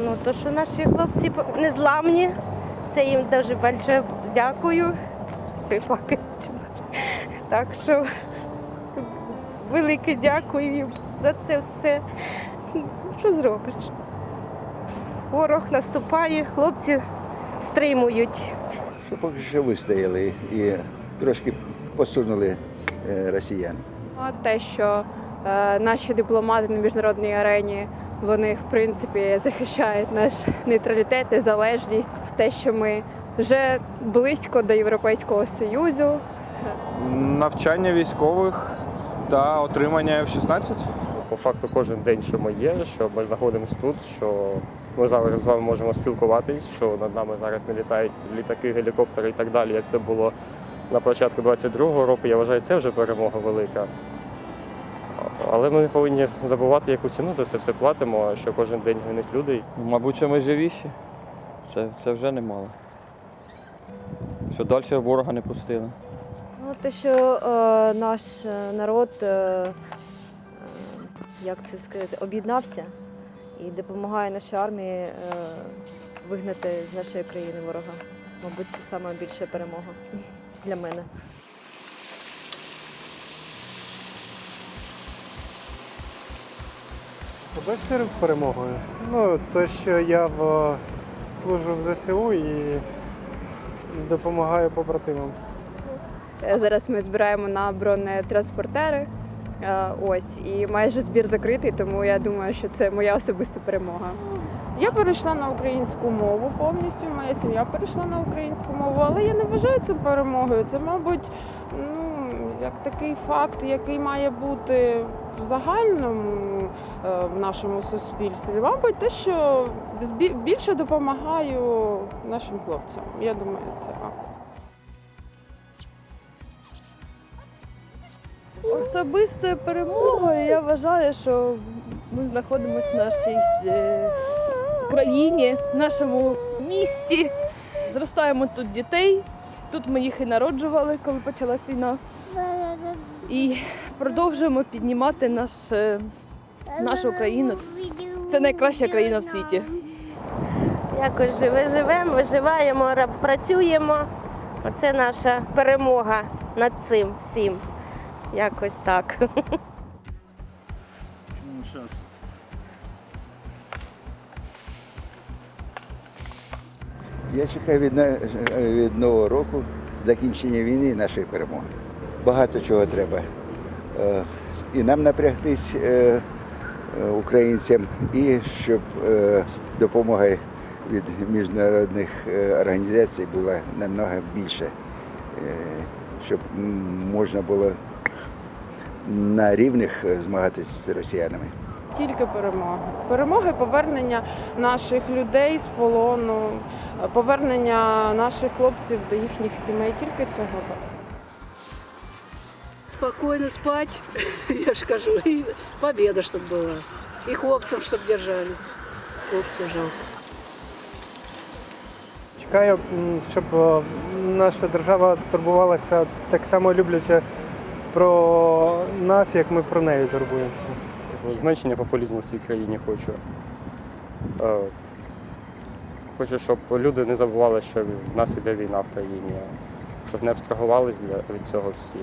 Ну, то, що наші хлопці незламні, це їм дуже більше дякую. Все, плакати. Так що велике дякую їм за це все. Що зробиш? Ворог наступає, хлопці стримують. Що поки що вистояли і трошки посунули е, росіян. А те, що е, наші дипломати на міжнародній арені вони в принципі захищають наш нейтралітет і залежність, те, що ми вже близько до Європейського союзу. навчання військових та отримання F-16. По факту кожен день, що ми є, що ми знаходимося тут, що ми зараз з вами можемо спілкуватись, що над нами зараз не літають літаки, гелікоптери і так далі, як це було на початку 22-го року. Я вважаю, це вже перемога велика. Але ми не повинні забувати, яку ціну за це все платимо, що кожен день гинуть люди. Мабуть, що ми живіші. Це, це вже немало. Що далі ворога не пустили. Ну, те, що е, наш е, народ, е, е, як це сказати, об'єднався і допомагає нашій армії е, вигнати з нашої країни ворога. Мабуть, це найбільша перемога для мене. Побачите перемогою. Ну, то, що я в, служу в ЗСУ і допомагаю побратимам. Е, Зараз ми збираємо на бронетранспортери. е, Ось і майже збір закритий, тому я думаю, що це моя особиста перемога. Я перейшла на українську мову повністю. Моя сім'я перейшла на українську мову, але я не вважаю це перемогою. Це, мабуть, ну як такий факт, який має бути в загальному е, в нашому суспільстві. Мабуть, те, що більше допомагаю нашим хлопцям. Я думаю, це. Особистою перемогою я вважаю, що ми знаходимося в нашій е, країні, в нашому місті. Зростаємо тут дітей. Тут ми їх і народжували, коли почалась війна. І продовжуємо піднімати наш, е, нашу країну. Це найкраща країна в світі. Якось живе, живемо, виживаємо, працюємо. Оце наша перемога над цим всім. Якось так. Я чекаю від, від нового року закінчення війни і нашої перемоги. Багато чого треба. Е, І нам напрягтись е, е, українцям, і щоб допомога від міжнародних організацій була намного більше, щоб можна було на рівних змагатися з росіянами. Тільки. Перемога і повернення наших людей з полону, повернення наших хлопців до їхніх сімей. Тільки цього. Спокойно спать, я ж кажу, і победа, щоб була. І хлопцям, щоб держались. Хлопців жалко. Чекаю, щоб е, наша держава турбувалася так само любляче про нас, як ми про неї турбуємося. Зменшення популізму в цій країні хочу. Е, Хочу, щоб люди не забували, що в нас іде війна в країні, щоб не абстрагувались від цього всі,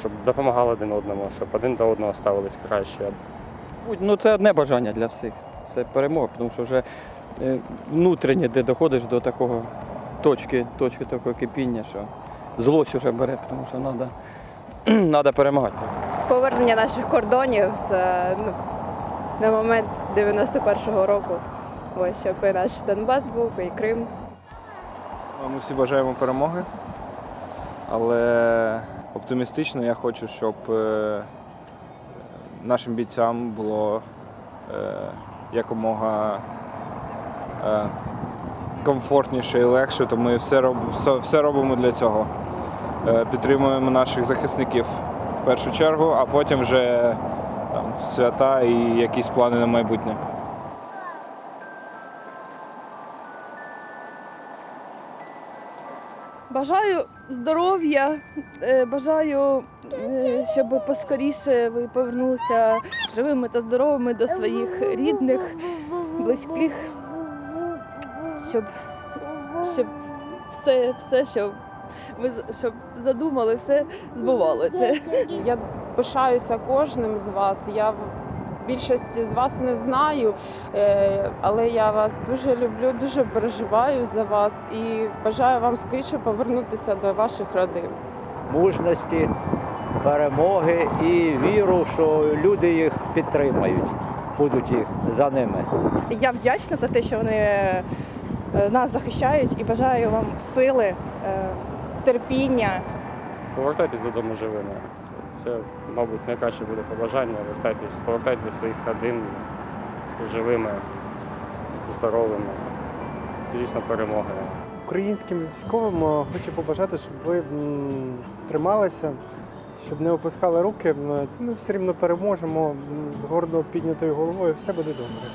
щоб допомагали один одному, щоб один до одного ставились краще. Ну, це одне бажання для всіх. Це перемога, тому що вже е, внутрішнє, де доходиш до такого точки, точки такого кипіння, що злость вже бере, тому що треба треба перемагати. Повернення наших кордонів з, е, ну, на момент 91-го року. Ось щоб і наш Донбас був, і Крим. Ми всі бажаємо перемоги, але оптимістично я хочу, щоб е, нашим бійцям було е, якомога комфортніше і легше, то ми все, роб, все, робимо для цього. Підтримуємо наших захисників першу чергу, а потім вже там, свята і якісь плани на майбутнє. Бажаю здоров'я, е, бажаю, е, щоб поскоріше ви повернулися живими та здоровими до своїх рідних. близьких, щоб, щоб все, все, що ми з- щоб задумали, все збувалося. Я пишаюся кожним з вас. Я в- більшості з вас не знаю, е, але я вас дуже люблю, дуже переживаю за вас і бажаю вам скоріше повернутися до ваших родин. мужності, перемоги і віру, що люди їх підтримають, будуть їх за ними. Я вдячна за те, що вони е, нас захищають і бажаю вам сили, е, терпіння. Повертайтесь додому живими. Це, це, мабуть, найкраще буде побажання. Вертайтесь, повертайтесь до своїх родин живими, здоровими, дійсно перемоги. Українським військовим е, хочу побажати, щоб ви трималися, щоб не опускали руки. Ми все рівно переможемо з гордо піднятою головою, все буде добре.